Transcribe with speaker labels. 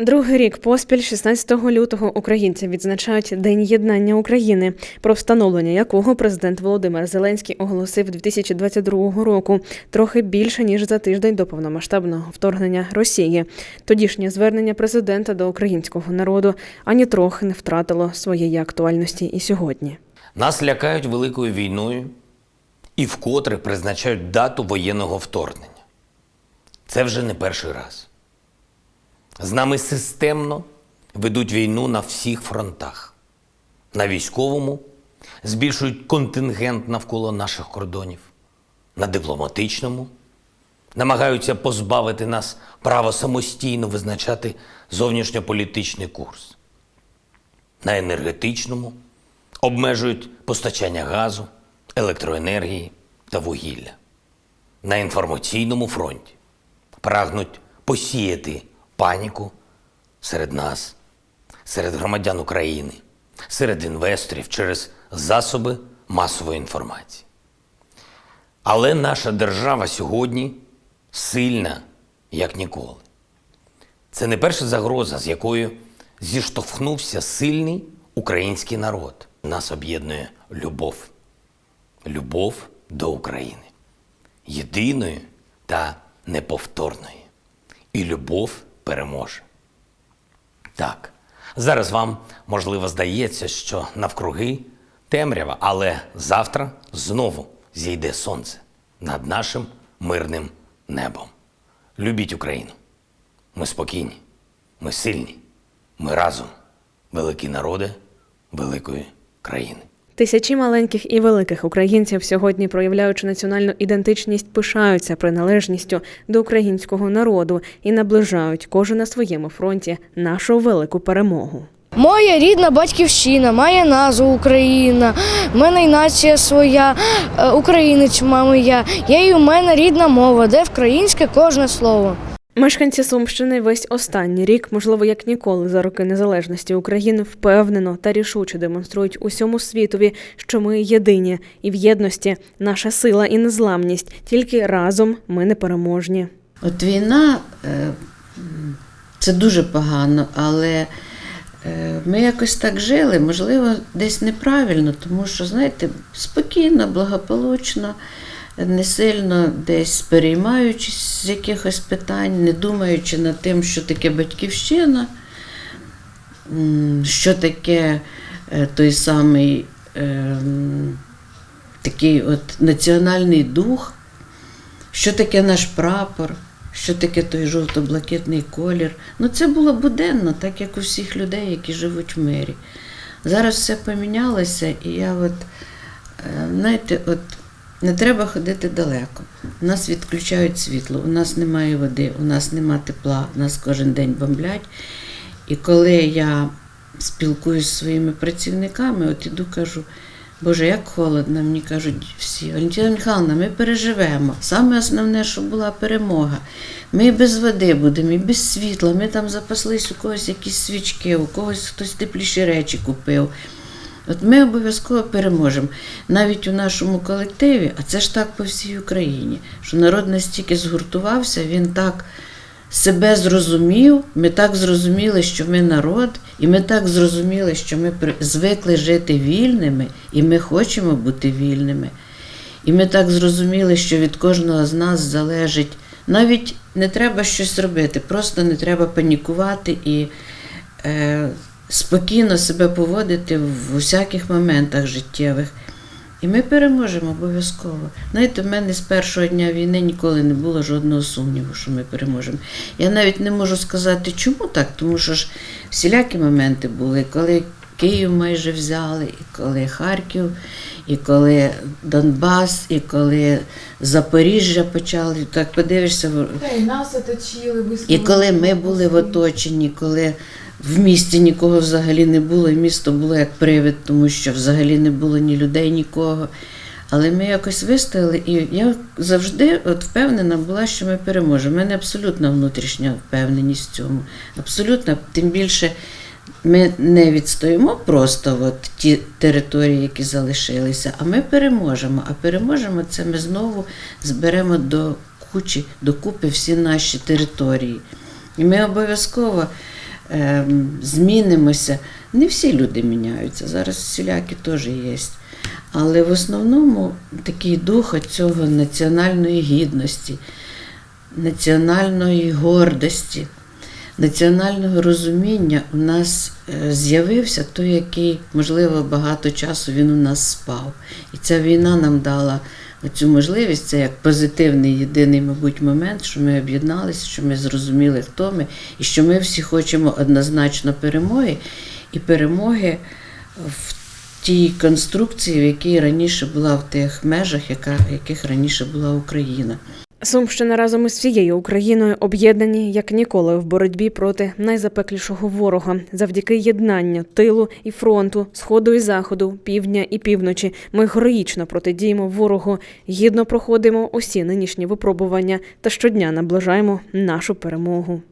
Speaker 1: Другий рік поспіль, 16 лютого, українці відзначають День єднання України, про встановлення якого президент Володимир Зеленський оголосив 2022 року, трохи більше ніж за тиждень до повномасштабного вторгнення Росії. Тодішнє звернення президента до українського народу ані трохи не втратило своєї актуальності і сьогодні.
Speaker 2: Нас лякають великою війною і вкотре призначають дату воєнного вторгнення. Це вже не перший раз. З нами системно ведуть війну на всіх фронтах. На військовому збільшують контингент навколо наших кордонів, на дипломатичному намагаються позбавити нас права самостійно визначати зовнішньополітичний курс. На енергетичному обмежують постачання газу, електроенергії та вугілля. На інформаційному фронті прагнуть посіяти паніку серед нас, серед громадян України, серед інвесторів через засоби масової інформації. Але наша держава сьогодні сильна, як ніколи. Це не перша загроза, з якою зіштовхнувся сильний український народ. Нас об'єднує любов. Любов до України. Єдиної та неповторної. І любов переможе. Так, зараз вам, можливо, здається, що навкруги темрява, але завтра знову зійде сонце над нашим мирним небом. Любіть Україну. Ми спокійні, ми сильні, ми разом, великі народи великої країни.
Speaker 1: Тисячі маленьких і великих українців сьогодні, проявляючи національну ідентичність, пишаються приналежністю до українського народу і наближають кожен на своєму фронті нашу велику перемогу.
Speaker 3: Моя рідна батьківщина має назву Україна. В мене й нація своя, е, українець, мама я. Є й у мене рідна мова, де вкраїнське кожне слово.
Speaker 1: Мешканці Сумщини весь останній рік, можливо, як ніколи за роки незалежності України, впевнено та рішуче демонструють усьому світові, що ми єдині, і в єдності наша сила і незламність. Тільки разом ми непереможні.
Speaker 4: От війна е, це дуже погано, але е, ми якось так жили, можливо, десь неправильно, тому що, знаєте, спокійно, благополучно, не сильно десь переймаючись з якихось питань, не думаючи над тим, що таке батьківщина, що таке е, той самий е, такий от національний дух. Що таке наш прапор, що таке той жовто-блакитний колір. Ну, це було буденно, так як у всіх людей, які живуть в мирі. Зараз все помінялося, і я от, е, знаєте, от не треба ходити далеко. У нас відключають світло, у нас немає води, у нас немає тепла, у нас кожен день бомблять. І коли я спілкуюся зі своїми працівниками, от іду кажу, Боже, як холодно, мені кажуть всі. Валентина Михайловна, ми переживемо. Саме основне, щоб була перемога. Ми без води будемо, і без світла. Ми там запаслись у когось якісь свічки, у когось хтось тепліші речі купив. От ми обов'язково переможемо. Навіть у нашому колективі, а це ж так по всій Україні, що народ настільки згуртувався, він так себе зрозумів, ми так зрозуміли, що ми народ, і ми так зрозуміли, що ми звикли жити вільними, і ми хочемо бути вільними. І ми так зрозуміли, що від кожного з нас залежить. Навіть не треба щось робити, просто не треба панікувати і е, спокійно себе поводити в усяких моментах життєвих. І ми переможемо обов'язково. Знаєте, в мене з першого дня війни ніколи не було жодного сумніву, що ми переможемо. Я навіть не можу сказати, чому так, тому що ж всілякі моменти були, коли Київ майже взяли, і коли Харків, і коли Донбас, і коли Запоріжжя почали. Так подивишся,
Speaker 5: Та й нас оточили,
Speaker 4: і коли ми були в оточенні, коли в місті нікого взагалі не було, і місто було як привид, тому що взагалі не було ні людей, нікого. Але ми якось вистояли, і я завжди от впевнена була, що ми переможемо. У мене абсолютна внутрішня впевненість в цьому. Абсолютно, тим більше ми не відстоїмо просто от ті території, які залишилися, а ми переможемо. А переможемо це ми знову зберемо до кучі, докупи всі наші території. І ми обов'язково змінимося. Не всі люди міняються, зараз всілякі теж є. Але в основному такий дух цього національної гідності, національної гордості, національного розуміння у нас е, з'явився той, який, можливо, багато часу він у нас спав. І ця війна нам дала цю можливість, це як позитивний єдиний, мабуть, момент, що ми об'єдналися, що ми зрозуміли, хто ми, і що ми всі хочемо однозначно перемоги, і перемоги в тій конструкції, в якій раніше була в тих межах, яка, яких раніше була Україна.
Speaker 1: Сумщина разом із всією Україною об'єднані як ніколи в боротьбі проти найзапеклішого ворога. Завдяки єднанню тилу і фронту, сходу і заходу, півдня і півночі. Ми героїчно протидіємо ворогу, гідно проходимо усі нинішні випробування та щодня наближаємо нашу перемогу.